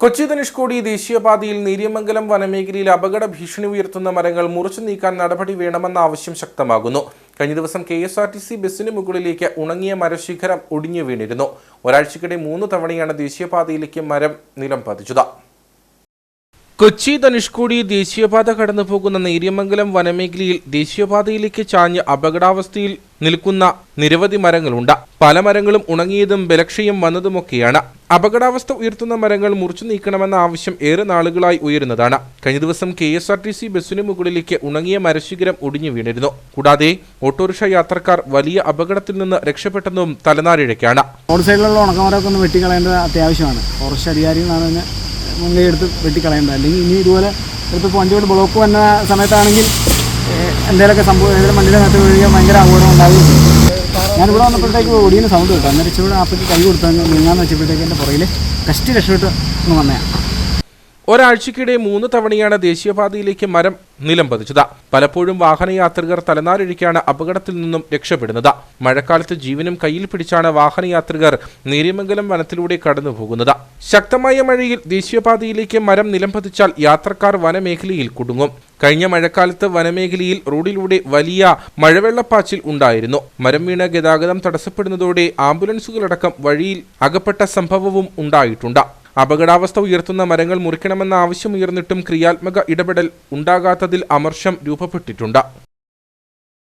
കൊച്ചി ധനുഷ്കോടി ദേശീയപാതയിൽ നീര്യമംഗലം വനമേഖലയിൽ അപകട ഭീഷണി ഉയർത്തുന്ന മരങ്ങൾ മുറിച്ചു നീക്കാൻ നടപടി വേണമെന്ന ആവശ്യം ശക്തമാകുന്നു. കഴിഞ്ഞ ദിവസം K S R T C ബസ്സിന് മുകളിലേക്ക് ഉണങ്ങിയ മരശിഖരം ഒടിഞ്ഞു വീണിരുന്നു. ഒരാഴ്ചക്കിടെ മൂന്ന് തവണയാണ് ദേശീയപാതയിലേക്ക് മരം നിലം പതിച്ചത്. കൊച്ചി ധനുഷ്കോടി ദേശീയപാത കടന്നു പോകുന്ന നീര്യമംഗലം വനമേഖലയിൽ ദേശീയപാതയിലേക്ക് ചാഞ്ഞ് അപകടാവസ്ഥയിൽ നിൽക്കുന്ന നിരവധി മരങ്ങളുണ്ട്. പല മരങ്ങളും ഉണങ്ങിയതും ബലക്ഷയം വന്നതുമൊക്കെയാണ്. അപകടാവസ്ഥ ഉയർത്തുന്ന മരങ്ങൾ മുറിച്ചു നീക്കണമെന്ന ആവശ്യം ഏറെ നാളുകളായി ഉയരുന്നതാണ്. കഴിഞ്ഞ ദിവസം K S R T C ബസ്സിന് മുകളിലേക്ക് ഉണങ്ങിയ മരശിഖരം ഒടിഞ്ഞു വീണിരുന്നു. കൂടാതെ ഓട്ടോറിക്ഷ യാത്രക്കാർ വലിയ അപകടത്തിൽ നിന്ന് രക്ഷപ്പെട്ടെന്നും തലനാരിഴയ്ക്കാണ്. റോഡ് സൈഡിലുള്ള ഉണക്കമരമൊക്കെ ഒന്ന് വെട്ടിക്കളയേണ്ടത് അത്യാവശ്യമാണ്. ഫോറസ്റ്റ് അധികാരികളാണ് മുൻകൈ എടുത്ത് വെട്ടിക്കളയേണ്ടത്. അല്ലെങ്കിൽ ഇനി ഇതുപോലെ ചിലപ്പോൾ വണ്ടിയോട് ബ്ലോക്ക് വന്ന സമയത്താണെങ്കിൽ എന്തെങ്കിലുമൊക്കെ സംഭവം ഏതെങ്കിലും വണ്ടിയുടെ നേരത്തെ വീഴുകയോ ഭയങ്കര അപകടം ഉണ്ടാവുകയും ഞാൻ ഞാനിവിടെ വന്നപ്പോഴത്തേക്ക് ഒടിയുന്ന സൗണ്ട് കേട്ടോ. അന്നേരം ഇച്ചിരി ആപ്പയ്ക്ക് കൈ കൊടുത്താൽ നീങ്ങാന്ന് വെച്ചപ്പോഴത്തേക്ക് എന്റെ പുറകിൽ കഷ്ടി രക്ഷപ്പെട്ട് ഒന്ന് വന്നതാണ് ഒരാഴ്ചക്കിടെ മൂന്ന് തവണയാണ് ദേശീയപാതയിലേക്ക് മരം നിലം പതിച്ചത്. പലപ്പോഴും വാഹനയാത്രികർ തലനാരിഴിക്കാണ് അപകടത്തിൽ നിന്നും രക്ഷപ്പെടുന്നത്. മഴക്കാലത്ത് ജീവനും കയ്യിൽ പിടിച്ചാണ് വാഹനയാത്രികർ നേര്യമംഗലം വനത്തിലൂടെ കടന്നുപോകുന്നത്. ശക്തമായ മഴയിൽ ദേശീയപാതയിലേക്ക് മരം നിലം പതിച്ചാൽ യാത്രക്കാർ വനമേഖലയിൽ കുടുങ്ങും. കഴിഞ്ഞ മഴക്കാലത്ത് വനമേഖലയിൽ റോഡിലൂടെ വലിയ മഴവെള്ളപ്പാച്ചിൽ ഉണ്ടായിരുന്നു. മരം വീണ ഗതാഗതം തടസ്സപ്പെടുന്നതോടെ ആംബുലൻസുകളടക്കം വഴിയിൽ അകപ്പെട്ട സംഭവവും ഉണ്ടായിട്ടുണ്ട്. അപകടാവസ്ഥ ഉയർത്തുന്ന മരങ്ങൾ മുറിക്കണമെന്ന ആവശ്യമുയർന്നിട്ടും ക്രിയാത്മക ഇടപെടൽ ഉണ്ടാകാത്തതിൽ അമർഷം രൂപപ്പെട്ടിട്ടുണ്ട്.